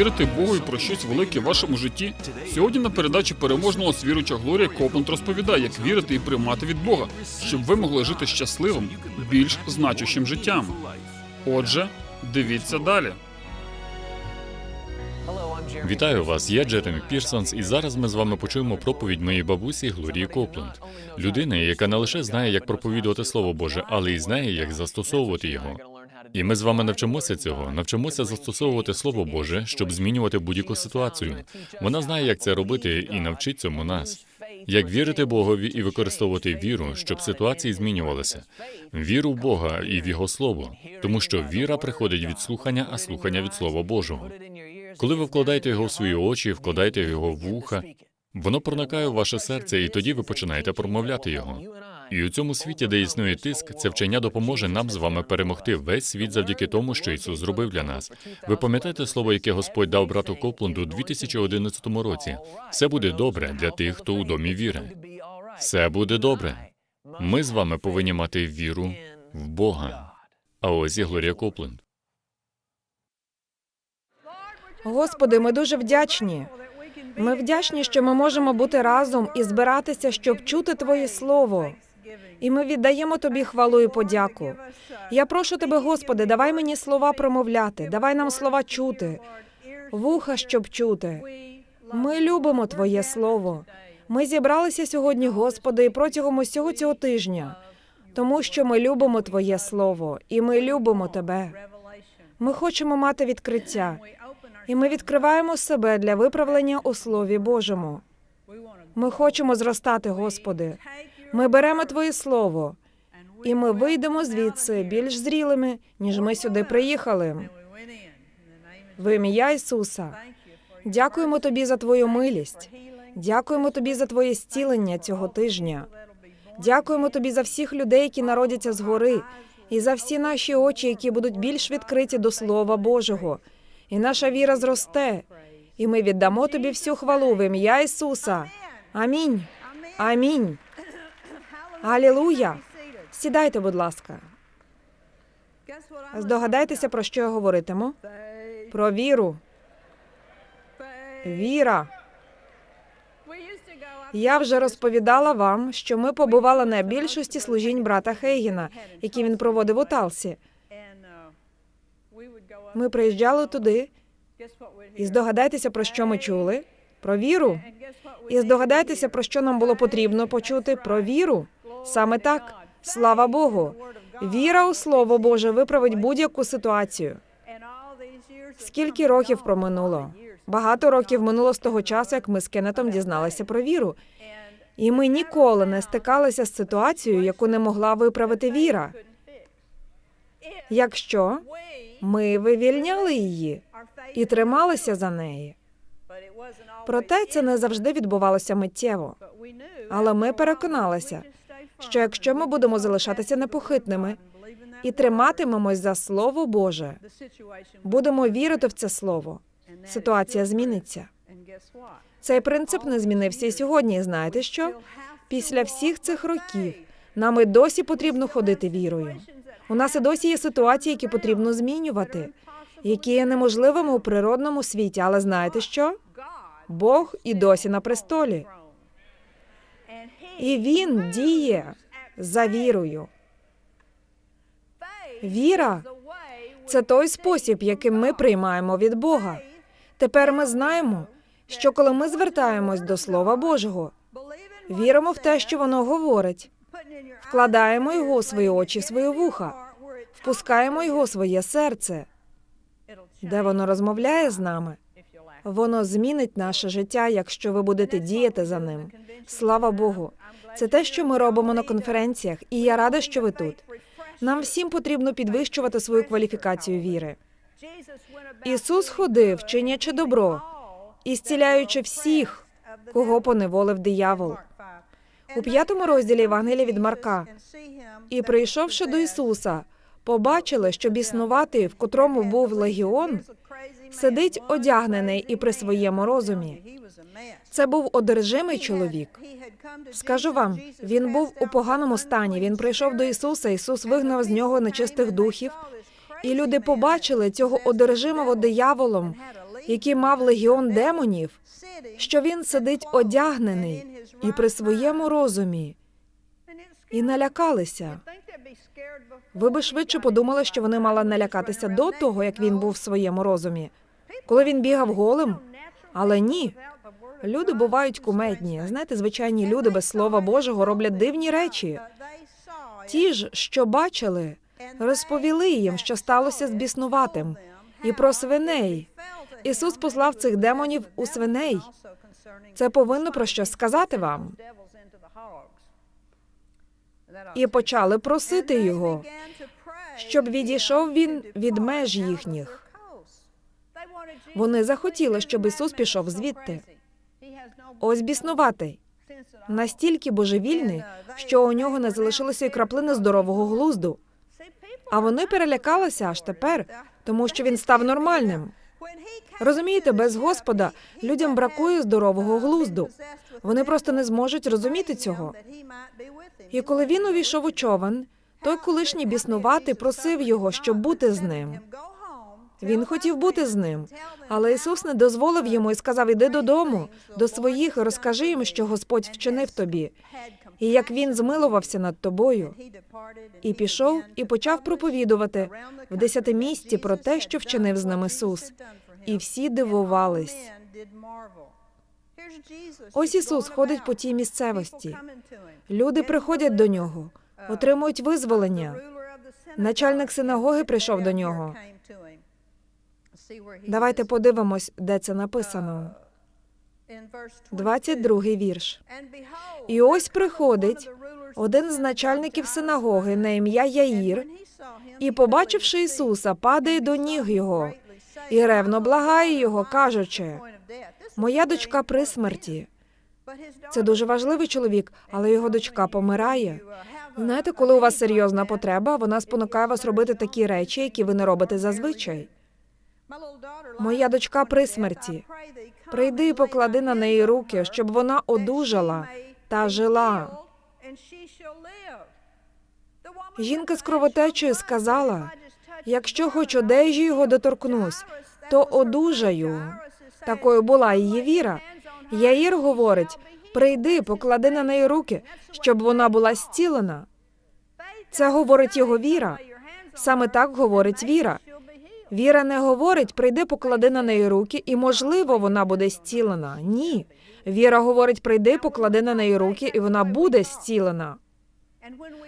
вірите Богові про щось велике в вашому житті? Сьогодні на передачі переможного свіруча Глорія Копланд розповідає, як вірити і приймати від Бога, щоб ви могли жити щасливим, більш значущим життям. Отже, дивіться далі. Вітаю вас, я Джеремі Пірсонс, і зараз ми з вами почуємо проповідь моєї бабусі Глорії Копленд, людини, яка не лише знає, як проповідувати Слово Боже, але й знає, як застосовувати його. І ми з вами навчимося цього, навчимося застосовувати Слово Боже, щоб змінювати будь-яку ситуацію. Вона знає, як це робити, і навчить цьому нас. Як вірити Богові і використовувати віру, щоб ситуації змінювалися, віру в Бога і в Його Слово, тому що віра приходить від слухання, а слухання від Слова Божого. Коли ви вкладаєте його в свої очі, вкладаєте його в вуха, воно проникає в ваше серце, і тоді ви починаєте промовляти його. І у цьому світі, де існує тиск, це вчення допоможе нам з вами перемогти весь світ завдяки тому, що Ісус зробив для нас. Ви пам'ятаєте слово, яке Господь дав брату Копланду у 2011 році? Все буде добре для тих, хто у домі віри. Все буде добре. Ми з вами повинні мати віру в Бога. А ось і Глорія Копленд. Господи, ми дуже вдячні. Ми вдячні, що ми можемо бути разом і збиратися, щоб чути Твоє Слово. І ми віддаємо Тобі хвалу і подяку. Я прошу Тебе, Господи, давай мені слова промовляти, давай нам слова чути, вуха, щоб чути. Ми любимо Твоє Слово. Ми зібралися сьогодні, Господи, і протягом усього цього тижня, тому що ми любимо Твоє Слово, і ми любимо Тебе. Ми хочемо мати відкриття, і ми відкриваємо себе для виправлення у Слові Божому. Ми хочемо зростати, Господи. Ми беремо Твоє Слово, і ми вийдемо звідси більш зрілими, ніж ми сюди приїхали. В ім'я Ісуса. Дякуємо Тобі за Твою милість. Дякуємо Тобі за Твоє зцілення цього тижня. Дякуємо Тобі за всіх людей, які народяться згори, і за всі наші очі, які будуть більш відкриті до Слова Божого. І наша віра зросте, і ми віддамо Тобі всю хвалу в ім'я Ісуса. Амінь. Амінь. Алілуя. Сідайте, будь ласка. Здогадайтеся, про що я говоритиму? Про віру. Віра. Я вже розповідала вам, що ми побували на більшості служінь брата Хейгіна, які він проводив у Талсі. Ми приїжджали туди, і здогадайтеся, про що ми чули? Про віру. І здогадайтеся, про що нам було потрібно почути про віру. Саме так, слава Богу. Віра у Слово Боже виправить будь-яку ситуацію. Скільки років проминуло? Багато років минуло з того часу, як ми з Кеннетом дізналися про віру. І ми ніколи не стикалися з ситуацією, яку не могла виправити віра. Якщо ми вивільняли її і трималися за неї. Проте це не завжди відбувалося миттєво. Але ми переконалися, що якщо ми будемо залишатися непохитними і триматимемось за Слово Боже, будемо вірити в це слово. Ситуація зміниться. Цей принцип не змінився і сьогодні. Знаєте що? Після всіх цих років нам і досі потрібно ходити вірою. У нас і досі є ситуації, які потрібно змінювати, які є неможливими у природному світі. Але знаєте що? Бог і досі на престолі. І він діє за вірою. Віра це той спосіб, яким ми приймаємо від Бога. Тепер ми знаємо, що коли ми звертаємось до Слова Божого, віримо в те, що воно говорить, вкладаємо його у свої очі, свої вуха, впускаємо його у своє серце, де воно розмовляє з нами. Воно змінить наше життя, якщо ви будете діяти за ним. Слава Богу. Це те, що ми робимо на конференціях, і я рада, що ви тут. Нам всім потрібно підвищувати свою кваліфікацію віри. Ісус ходив, чинячи добро і зціляючи всіх, кого поневолив диявол. У п'ятому розділі Євангелія від Марка. І прийшовши до Ісуса, побачили, що біснуватий, в котрому був легіон, сидить одягнений і при своєму розумі. Це був одержимий чоловік. Скажу вам, він був у поганому стані. Він прийшов до Ісуса. Ісус вигнав з нього нечистих духів, і люди побачили цього одержимого дияволом який мав легіон демонів, що він сидить одягнений і при своєму розумі, і налякалися. Ви би швидше подумали, що вони мали налякатися до того, як він був в своєму розумі, коли він бігав голим. Але ні. Люди бувають кумедні. Знаєте, звичайні люди без слова Божого роблять дивні речі. Ті ж, що бачили, розповіли їм, що сталося з біснуватим, і про свиней. Ісус послав цих демонів у свиней. Це повинно про щось сказати вам. І почали просити його, щоб відійшов він від меж їхніх. Вони захотіли, щоб Ісус пішов звідти. Ось біснуватий, настільки божевільний, що у нього не залишилося й краплини здорового глузду. А вони перелякалися аж тепер, тому що він став нормальним. Розумієте, без Господа людям бракує здорового глузду. Вони просто не зможуть розуміти цього. І коли він увійшов у човен, той колишній біснуватий просив його, щоб бути з ним. Він хотів бути з ним, але Ісус не дозволив йому і сказав: Іди додому, до своїх, розкажи їм, що Господь вчинив тобі, і як він змилувався над тобою. І пішов і почав проповідувати в десятимісті про те, що вчинив з ним Ісус. І всі дивувались. Ось Ісус ходить по тій місцевості. Люди приходять до нього, отримують визволення. Начальник синагоги прийшов до нього. Давайте подивимось, де це написано. 22-й вірш. І ось приходить один з начальників синагоги на ім'я Яїр, і, побачивши Ісуса, падає до ніг його і ревно благає його, кажучи: Моя дочка при смерті. Це дуже важливий чоловік, але його дочка помирає. Знаєте, коли у вас серйозна потреба, вона спонукає вас робити такі речі, які ви не робите зазвичай. Моя дочка при смерті. Прийди і поклади на неї руки, щоб вона одужала та жила. Жінка з кровотечею сказала: якщо хоч одежі його доторкнусь, то одужаю. Такою була її віра. Яїр говорить: прийди, поклади на неї руки, щоб вона була зцілена. Це говорить його віра. Саме так говорить віра. Віра не говорить, прийди, поклади на неї руки, і можливо вона буде зцілена. Ні. Віра говорить, прийди, поклади на неї руки, і вона буде зцілена.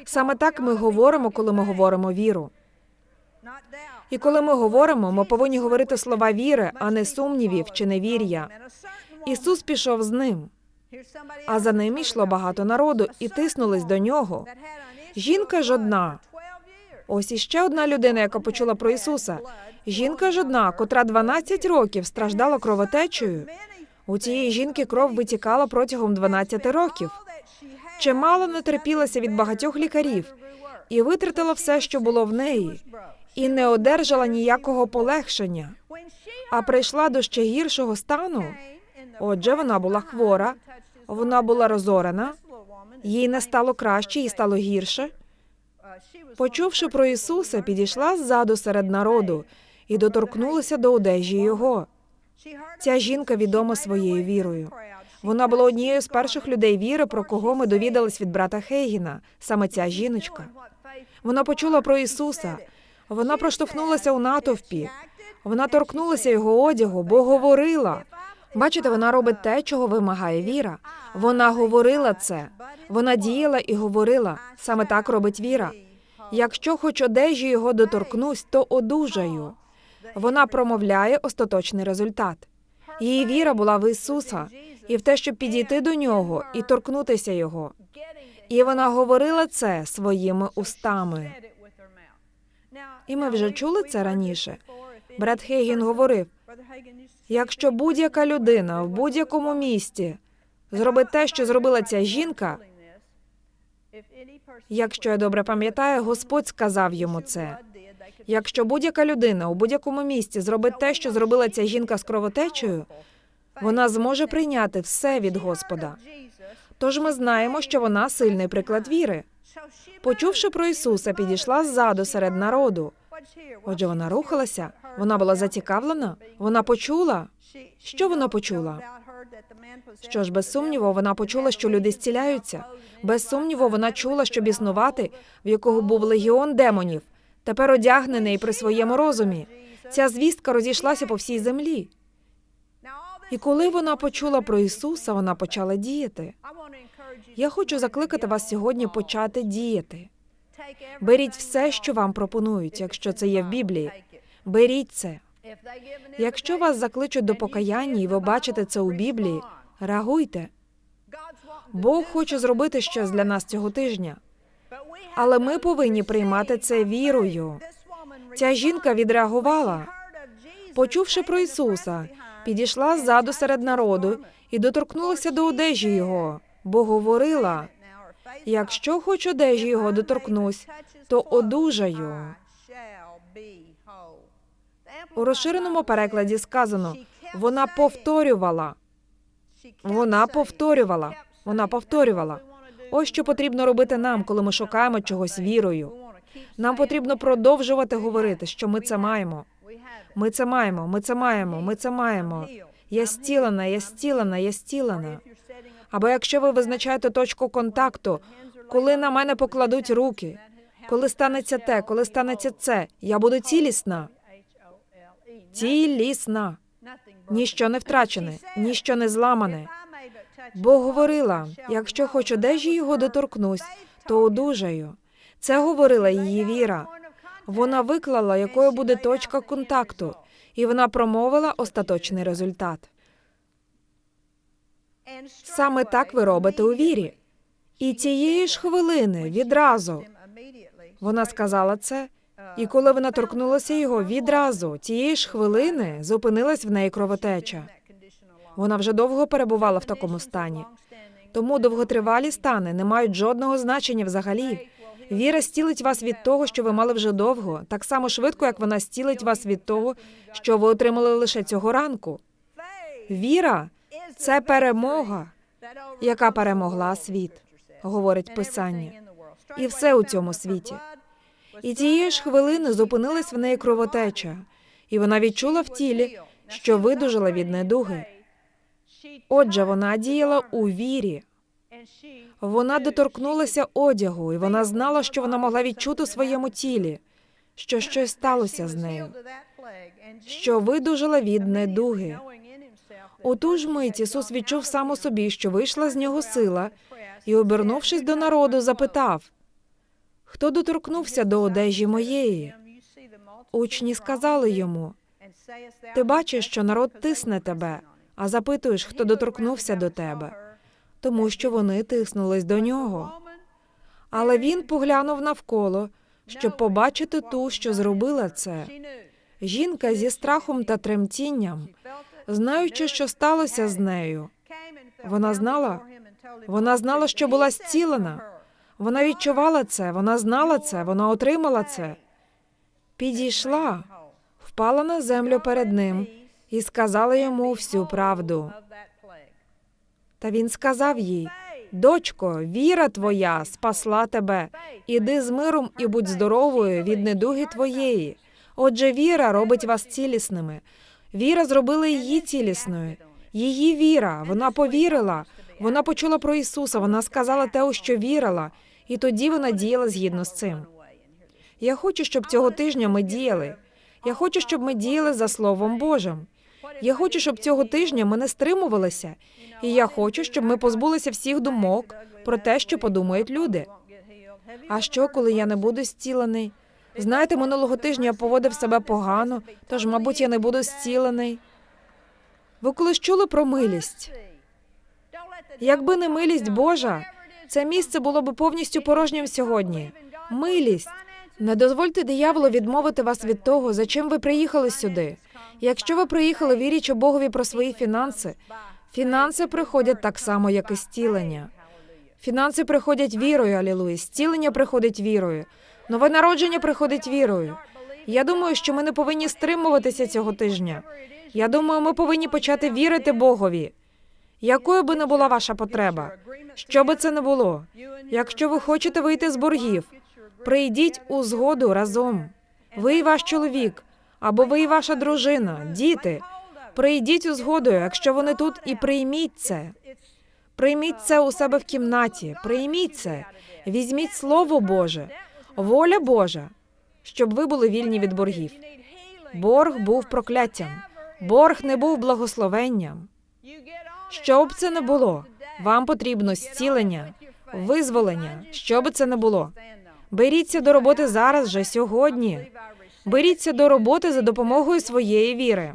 Саме так ми говоримо, коли ми говоримо віру. І коли ми говоримо, ми повинні говорити слова віри, а не сумнівів чи невір'я. Ісус пішов з ним, а за ним йшло багато народу і тиснулись до нього. Жінка ж одна. Ось іще одна людина, яка почула про Ісуса. Жінка ж одна, котра 12 років страждала кровотечею. У цієї жінки кров витікала протягом 12 років. Чимало натерпілася від багатьох лікарів і витратила все, що було в неї, і не одержала ніякого полегшення. А прийшла до ще гіршого стану. Отже, вона була хвора, вона була розорена, їй не стало краще, їй стало гірше. Почувши про Ісуса, підійшла ззаду серед народу і доторкнулася до одежі його. Ця жінка відома своєю вірою. Вона була однією з перших людей віри, про кого ми довідались від брата Хейгіна, саме ця жіночка. Вона почула про Ісуса. Вона проштовхнулася у натовпі. Вона торкнулася його одягу, бо говорила. Бачите, вона робить те, чого вимагає віра. Вона говорила це. Вона діяла і говорила. Саме так робить віра. Якщо хоч одежі його доторкнусь, то одужаю. Вона промовляє остаточний результат. Її віра була в Ісуса і в те, щоб підійти до нього і торкнутися його. І вона говорила це своїми устами. І ми вже чули це раніше. Брат Хейгін говорив: якщо будь-яка людина в будь-якому місті зробить те, що зробила ця жінка, якщо я добре пам'ятаю, Господь сказав йому це. Якщо будь-яка людина у будь-якому місті зробить те, що зробила ця жінка з кровотечею, вона зможе прийняти все від Господа. Тож ми знаємо, що вона сильний приклад віри. Почувши про Ісуса, підійшла ззаду серед народу. Отже, вона рухалася, вона була зацікавлена, вона почула. Що вона почула? Що ж, без сумніву, вона почула, що люди зціляються. Без сумніву, вона чула, що біснувати, в якого був легіон демонів, тепер одягнений при своєму розумі. Ця звістка розійшлася по всій землі. І коли вона почула про Ісуса, вона почала діяти. Я хочу закликати вас сьогодні почати діяти. Беріть все, що вам пропонують, якщо це є в Біблії. Беріть це. Якщо вас закличуть до покаяння, і ви бачите це у Біблії, реагуйте. Бог хоче зробити щось для нас цього тижня, але ми повинні приймати це вірою. Ця жінка відреагувала, почувши про Ісуса, підійшла ззаду серед народу і доторкнулася до одежі його, бо говорила: якщо хоч одежі його доторкнусь, то одужаю. У розширеному перекладі сказано: вона повторювала. Вона повторювала. Вона повторювала. Ось що потрібно робити нам, коли ми шукаємо чогось вірою. Нам потрібно продовжувати говорити, що ми це маємо. Ми це маємо, ми це маємо, ми це маємо. Я стілена, я стілена, я стілена. Або якщо ви визначаєте точку контакту, коли на мене покладуть руки, коли станеться те, коли станеться це, я буду цілісна. Цілісна. Ніщо не втрачене, ніщо не зламане. Бо говорила: якщо хоч одежі його доторкнусь, то одужаю. Це говорила її віра. Вона виклала, якою буде точка контакту, і вона промовила остаточний результат. Саме так ви робите у вірі. І тієї ж хвилини відразу вона сказала це, і коли вона торкнулася його відразу, тієї ж хвилини зупинилась в неї кровотеча. Вона вже довго перебувала в такому стані. Тому довготривалі стани не мають жодного значення взагалі. Віра стілить вас від того, що ви мали вже довго, так само швидко, як вона стілить вас від того, що ви отримали лише цього ранку. Віра це перемога, яка перемогла світ, говорить писання, і все у цьому світі. І тієї ж хвилини зупинилась в неї кровотеча, і вона відчула в тілі, що видужала від недуги. Отже, вона діяла у вірі. Вона доторкнулася одягу, і вона знала, що вона могла відчути у своєму тілі, що щось сталося з нею, що видужала від недуги. У ту ж мить Ісус відчув сам у собі, що вийшла з нього сила, і, обернувшись до народу, запитав: Хто доторкнувся до одежі моєї? Учні сказали йому: Ти бачиш, що народ тисне тебе, а запитуєш, хто доторкнувся до тебе, тому що вони тиснулись до нього. Але він поглянув навколо, щоб побачити ту, що зробила це. Жінка зі страхом та тремтінням, знаючи, що сталося з нею. Вона знала, вона знала, що була зцілена. Вона відчувала це, вона знала це, вона отримала це. Підійшла, впала на землю перед ним і сказала йому всю правду. Та він сказав їй: Дочко, віра твоя спасла тебе. Іди з миром і будь здоровою від недуги твоєї. Отже, віра робить вас цілісними. Віра зробила її цілісною. Її віра, вона повірила. Вона почула про Ісуса, вона сказала те, у що вірила, і тоді вона діяла згідно з цим. Я хочу, щоб цього тижня ми діяли. Я хочу, щоб ми діяли за Словом Божим. Я хочу, щоб цього тижня ми не стримувалися, і я хочу, щоб ми позбулися всіх думок про те, що подумають люди. А що, коли я не буду зцілений? Знаєте, минулого тижня я поводив себе погано, тож, мабуть, я не буду зцілений. Ви колись чули про милість? Якби не милість Божа, це місце було б повністю порожнім сьогодні. Милість. Не дозвольте дияволу відмовити вас від того, за чим ви приїхали сюди. Якщо ви приїхали вірячи Богові про свої фінанси, фінанси приходять так само, як і зцілення. Фінанси приходять вірою, алілуя. Зцілення приходить вірою. Нове народження приходить вірою. Я думаю, що ми не повинні стримуватися цього тижня. Я думаю, ми повинні почати вірити Богові. Якою би не була ваша потреба, що би це не було. Якщо ви хочете вийти з боргів, прийдіть у згоду разом. ви і ваш чоловік, або ви і ваша дружина, діти. Прийдіть у згоду, якщо вони тут, і прийміть це. Прийміть це у себе в кімнаті. Прийміть це. Візьміть Слово Боже, воля Божа, щоб ви були вільні від боргів. Борг був прокляттям. Борг не був благословенням. Що б це не було, вам потрібно зцілення, визволення, що би це не було. Беріться до роботи зараз же сьогодні. Беріться до роботи за допомогою своєї віри.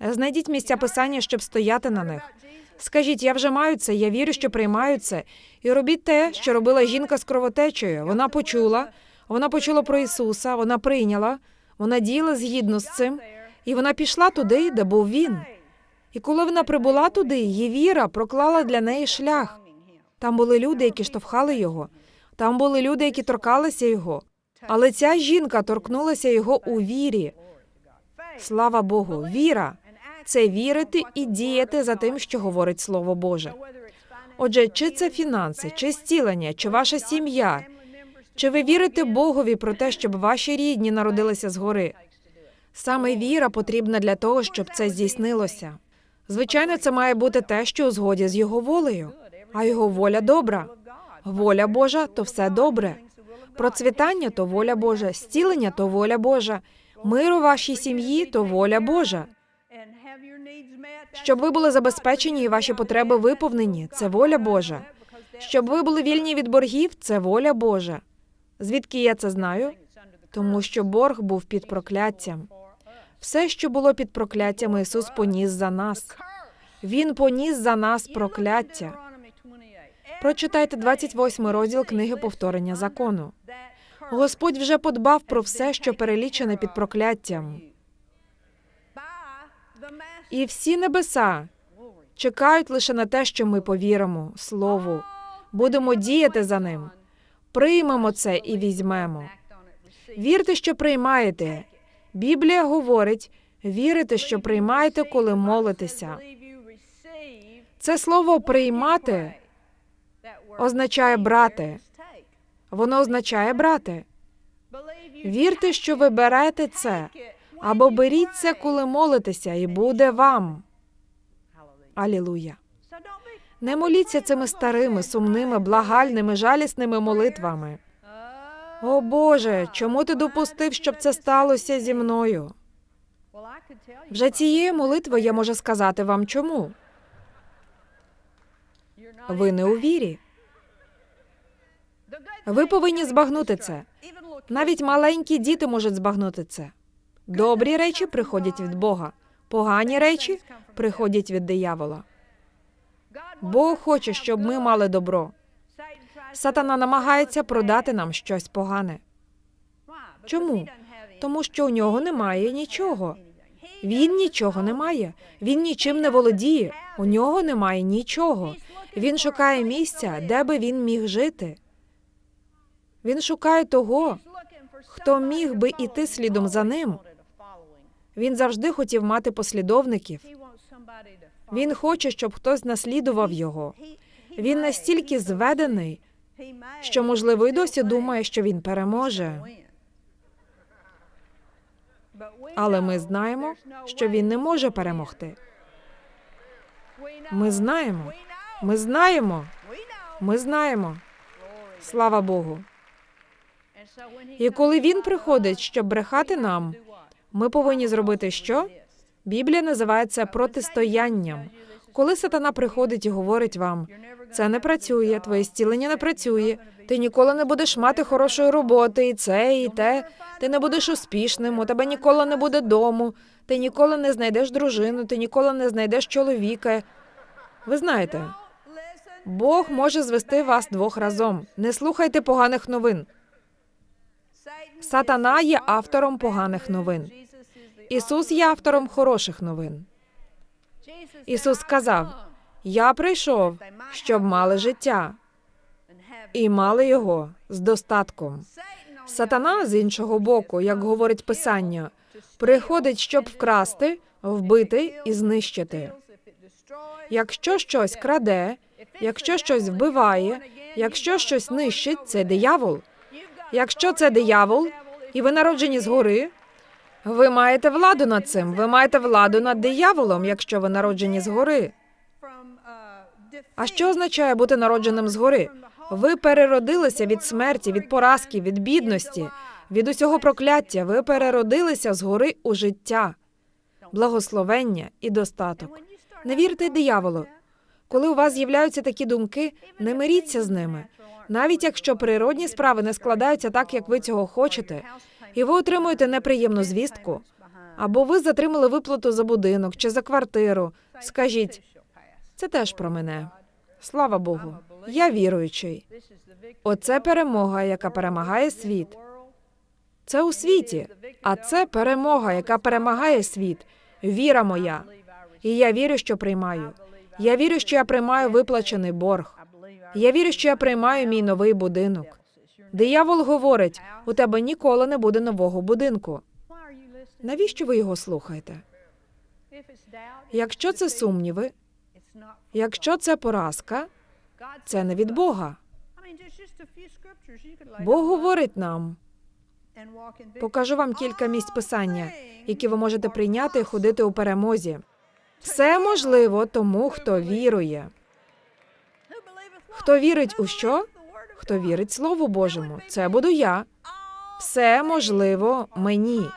Знайдіть місця писання, щоб стояти на них. Скажіть, я вже маю це, я вірю, що приймаю це. І робіть те, що робила жінка з кровотечею. Вона почула, вона почула про Ісуса, вона прийняла, вона діяла згідно з цим, і вона пішла туди, де був він. І коли вона прибула туди, її віра проклала для неї шлях. Там були люди, які штовхали його. Там були люди, які торкалися його. Але ця жінка торкнулася його у вірі. Слава Богу, віра це вірити і діяти за тим, що говорить Слово Боже. Отже, чи це фінанси, чи зцілення, чи ваша сім'я, чи ви вірите Богові про те, щоб ваші рідні народилися згори? Саме віра потрібна для того, щоб це здійснилося. Звичайно, це має бути те, що у згоді з його волею, а його воля добра. Воля Божа то все добре. Процвітання то воля Божа, зцілення то воля Божа, мир у вашій сім'ї то воля Божа. Щоб ви були забезпечені і ваші потреби виповнені, це воля Божа. Щоб ви були вільні від боргів, це воля Божа. Звідки я це знаю? Тому що борг був під прокляттям. Все, що було під прокляттям, Ісус поніс за нас. Він поніс за нас прокляття. Прочитайте 28 розділ книги повторення закону. Господь вже подбав про все, що перелічене під прокляттям. І всі небеса чекають лише на те, що ми повіримо Слову, будемо діяти за ним, приймемо це і візьмемо. Вірте, що приймаєте. Біблія говорить: вірите, що приймаєте, коли молитеся. Це слово приймати означає брати. Воно означає брати. Вірте, що ви берете це, або беріть це, коли молитеся, і буде вам. Алілуя. Не моліться цими старими, сумними, благальними, жалісними молитвами. О Боже, чому ти допустив, щоб це сталося зі мною? Вже цією молитвою я можу сказати вам чому. Ви не у вірі. Ви повинні збагнути це. Навіть маленькі діти можуть збагнути це. Добрі речі приходять від Бога, погані речі приходять від диявола. Бог хоче, щоб ми мали добро. Сатана намагається продати нам щось погане. Чому? Тому що у нього немає нічого. Він нічого не має. Він нічим не володіє. У нього немає нічого. Він шукає місця, де би він міг жити. Він шукає того, хто міг би іти слідом за ним. Він завжди хотів мати послідовників. Він хоче, щоб хтось наслідував його. Він настільки зведений, що, можливо, й досі думає, що він переможе. Але ми знаємо, що він не може перемогти. Ми знаємо. Ми знаємо. Ми знаємо. Слава Богу. І коли він приходить, щоб брехати нам, ми повинні зробити що? Біблія називає це протистоянням. Коли сатана приходить і говорить вам, це не працює, твоє зцілення не працює, ти ніколи не будеш мати хорошої роботи, і це, і те, ти не будеш успішним, у тебе ніколи не буде дому, ти ніколи не знайдеш дружину, ти ніколи не знайдеш чоловіка. Ви знаєте, Бог може звести вас двох разом. Не слухайте поганих новин. Сатана є автором поганих новин. Ісус є автором хороших новин. Ісус сказав: Я прийшов, щоб мали життя і мали його з достатком. Сатана з іншого боку, як говорить Писання, приходить, щоб вкрасти, вбити і знищити. Якщо щось краде, якщо щось вбиває, якщо щось нищить, це диявол. Якщо це диявол, і ви народжені згори, ви маєте владу над цим. Ви маєте владу над дияволом, якщо ви народжені згори. А що означає бути народженим згори? Ви переродилися від смерті, від поразки, від бідності, від усього прокляття. Ви переродилися згори у життя, благословення і достаток. Не вірте дияволу. Коли у вас з'являються такі думки, не миріться з ними. Навіть якщо природні справи не складаються так, як ви цього хочете, і ви отримуєте неприємну звістку, або ви затримали виплату за будинок чи за квартиру. Скажіть, це теж про мене. Слава Богу. Я віруючий. Оце перемога, яка перемагає світ. Це у світі, а це перемога, яка перемагає світ. Віра моя. І я вірю, що приймаю. Я вірю, що я приймаю виплачений борг. Я вірю, що я приймаю мій новий будинок. Диявол говорить: у тебе ніколи не буде нового будинку. Навіщо ви його слухаєте? Якщо це сумніви, якщо це поразка, це не від Бога. Бог говорить нам. Покажу вам кілька місць писання, які ви можете прийняти і ходити у перемозі. Все можливо тому, хто вірує. Хто вірить у що? Хто вірить Слову Божому? Це буду я. Все можливо мені.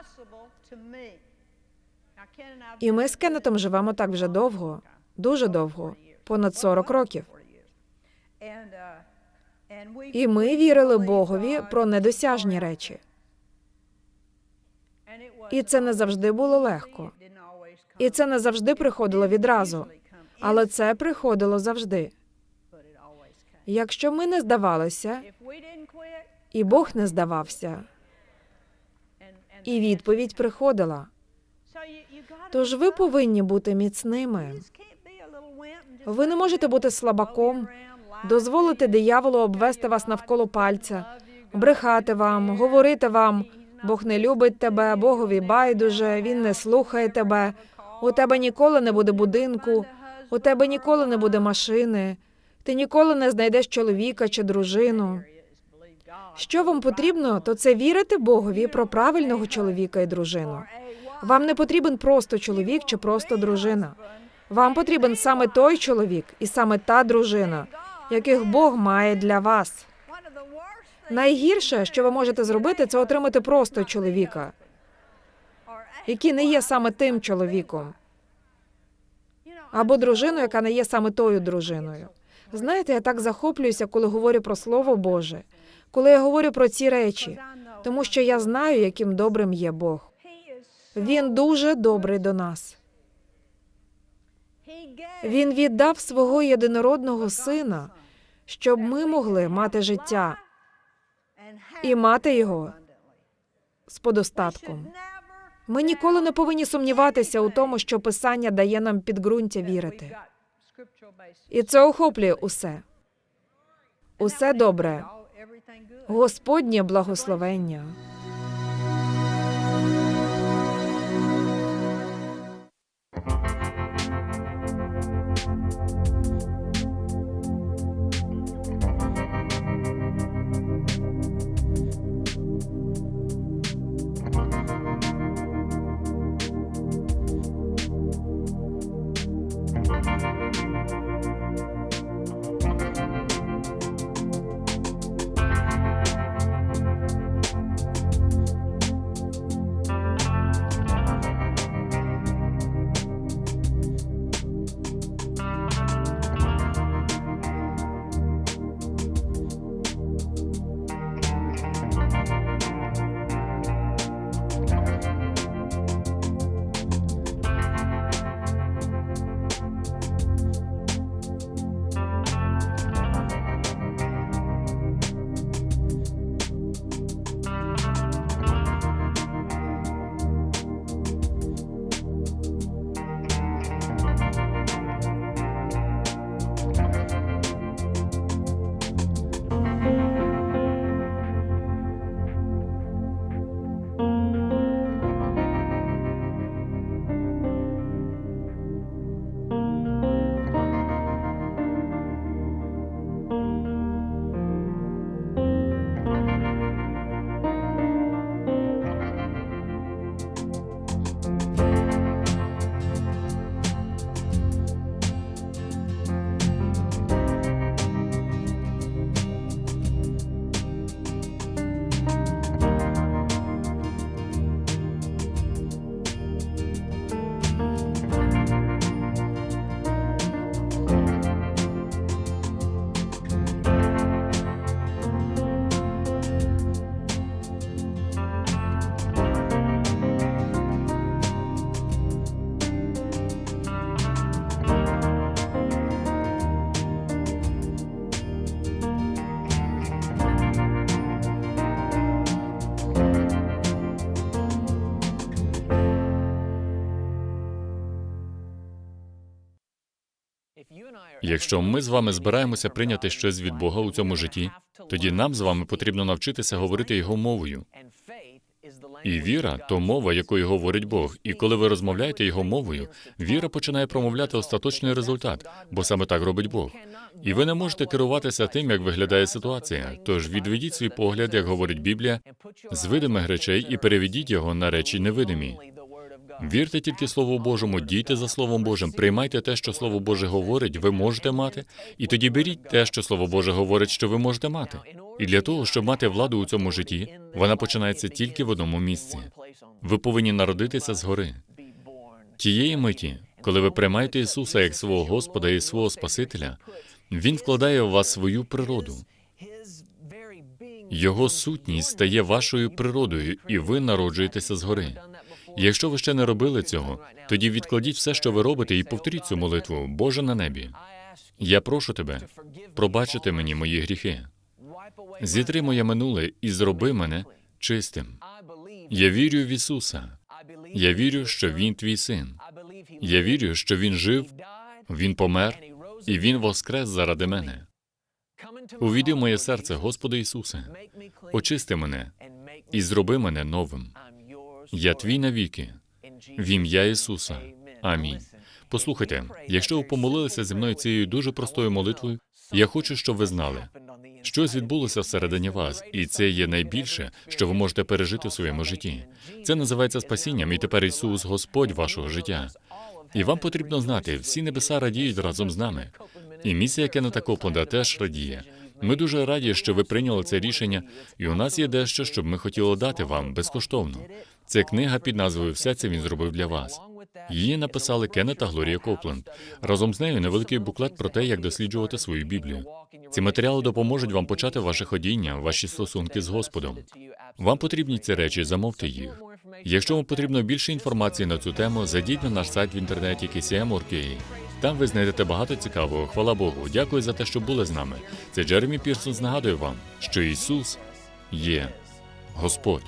І ми з Кеннетом живемо так вже довго, дуже довго, понад 40 років. І ми вірили Богові про недосяжні речі. І це не завжди було легко. І це не завжди приходило відразу, але це приходило завжди. Якщо ми не здавалися, і Бог не здавався, і відповідь приходила. Тож ви повинні бути міцними. Ви не можете бути слабаком, дозволити дияволу обвести вас навколо пальця, брехати вам, говорити вам. Бог не любить тебе, Богові байдуже, він не слухає тебе. У тебе ніколи не буде будинку, у тебе ніколи не буде машини. Ти ніколи не знайдеш чоловіка чи дружину. Що вам потрібно, то це вірити Богові про правильного чоловіка і дружину. Вам не потрібен просто чоловік чи просто дружина. Вам потрібен саме той чоловік і саме та дружина, яких Бог має для вас. Найгірше, що ви можете зробити, це отримати просто чоловіка, який не є саме тим чоловіком, або дружину, яка не є саме тою дружиною. Знаєте, я так захоплююся, коли говорю про Слово Боже, коли я говорю про ці речі, тому що я знаю, яким добрим є Бог. Він дуже добрий до нас. Він віддав свого єдинородного сина, щоб ми могли мати життя і мати його з подостатком. Ми ніколи не повинні сумніватися у тому, що Писання дає нам підґрунтя вірити. І це охоплює усе. Усе добре. Господнє благословення. Якщо ми з вами збираємося прийняти щось від Бога у цьому житті, тоді нам з вами потрібно навчитися говорити його мовою. І віра то мова, якою говорить Бог. І коли ви розмовляєте його мовою, віра починає промовляти остаточний результат, бо саме так робить Бог. І ви не можете керуватися тим, як виглядає ситуація. Тож відведіть свій погляд, як говорить Біблія, з видимих речей і переведіть його на речі невидимі. Вірте тільки Слову Божому, дійте за Словом Божим, приймайте те, що Слово Боже говорить, ви можете мати, і тоді беріть те, що Слово Боже говорить, що ви можете мати. І для того, щоб мати владу у цьому житті, вона починається тільки в одному місці. Ви повинні народитися згори. Тієї миті, коли ви приймаєте Ісуса як свого Господа і свого Спасителя, Він вкладає в вас свою природу. Його сутність стає вашою природою, і ви народжуєтеся згори. Якщо ви ще не робили цього, тоді відкладіть все, що ви робите, і повторіть цю молитву, Боже на небі. Я прошу тебе, пробачити мені мої гріхи. Зітри моє минуле і зроби мене чистим. Я вірю в Ісуса. Я вірю, що Він твій син. Я вірю, що Він жив, Він помер, і Він воскрес заради мене. Увійди в моє серце, Господи Ісусе, очисти мене і зроби мене новим. Я твій навіки. В ім'я Ісуса. Амінь. Послухайте, якщо ви помолилися зі мною цією дуже простою молитвою, я хочу, щоб ви знали, щось відбулося всередині вас, і це є найбільше, що ви можете пережити в своєму житті. Це називається спасінням, і тепер Ісус Господь вашого життя. І вам потрібно знати, всі небеса радіють разом з нами. І місія Кеннета Копленда теж радіє. Ми дуже раді, що ви прийняли це рішення, і у нас є дещо, щоб ми хотіли дати вам безкоштовно. Це книга під назвою Все це він зробив для вас. Її написали Кеннет та Глорія Копленд. Разом з нею невеликий буклет про те, як досліджувати свою Біблію. Ці матеріали допоможуть вам почати ваше ходіння, ваші стосунки з Господом. Вам потрібні ці речі, замовте їх. Якщо вам потрібно більше інформації на цю тему, зайдіть на наш сайт в інтернеті KCM.org.ua. Там ви знайдете багато цікавого. Хвала Богу. Дякую за те, що були з нами. Це Джеремі Пірсонс нагадує вам, що Ісус є Господь.